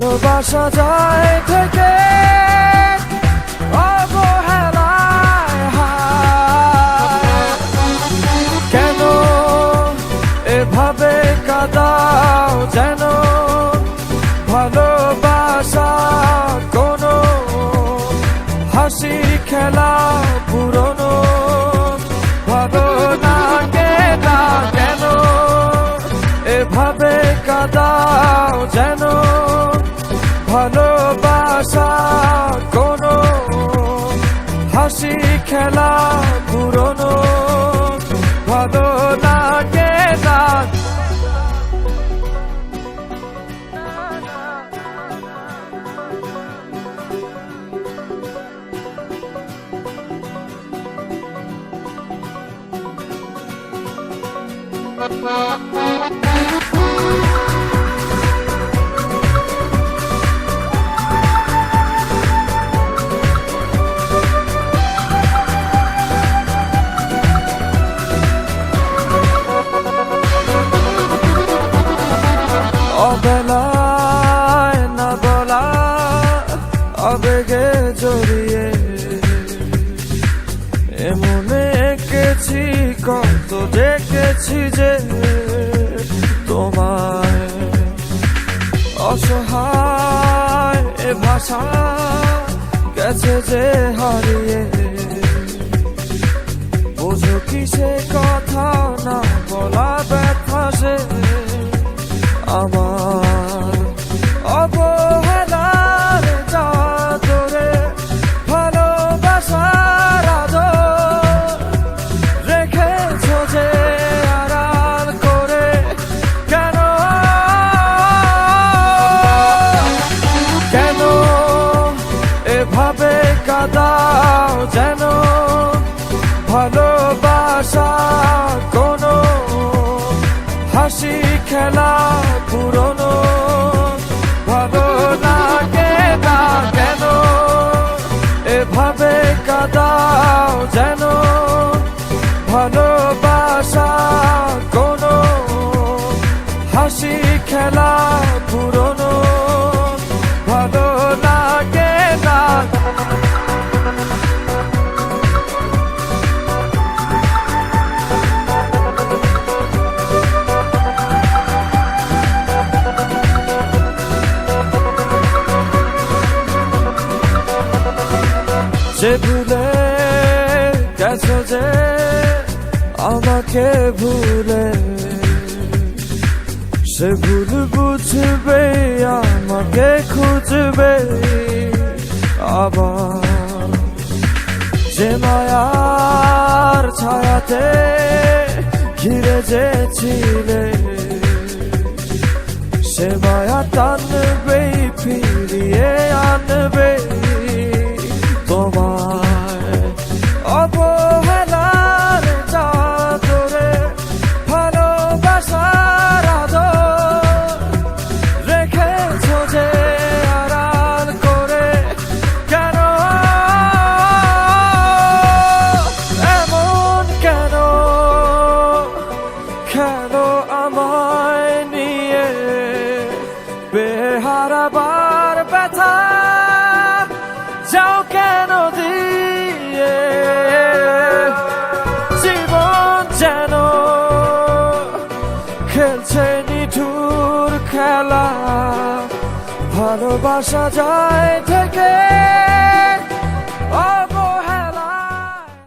ভালোবাসা যায় থেকে কেন এভাবে কাদাও যেন? ভালোবাসা কোনো হাসি খেলা ভালোবাসা কোনো হাসি খেলা পুরনো ভালো লাগে না। অবেলায় আবেগে জড়িয়ে। এমনে এঁকেছি কত দেখেছি যে তোমায়। অসহায় এ ভাষা গেছে যে হারিয়ে। ভালোবাসা কোনো হাসি খেলা পুরনো ভালো লাগে না। যে ভুলে গেছো যে আমাকে ভুলে সে ভুল বুঝবে, আমাকে খুঁজবে। আবার যে মায়ার ছায়াতে ঘিরে যে ছিলে সে মায়া টানবে, ফিরিয়ে আনবে। যাও কেন যেন খেলছে খেলা ভালোবাসা যায় থেকে।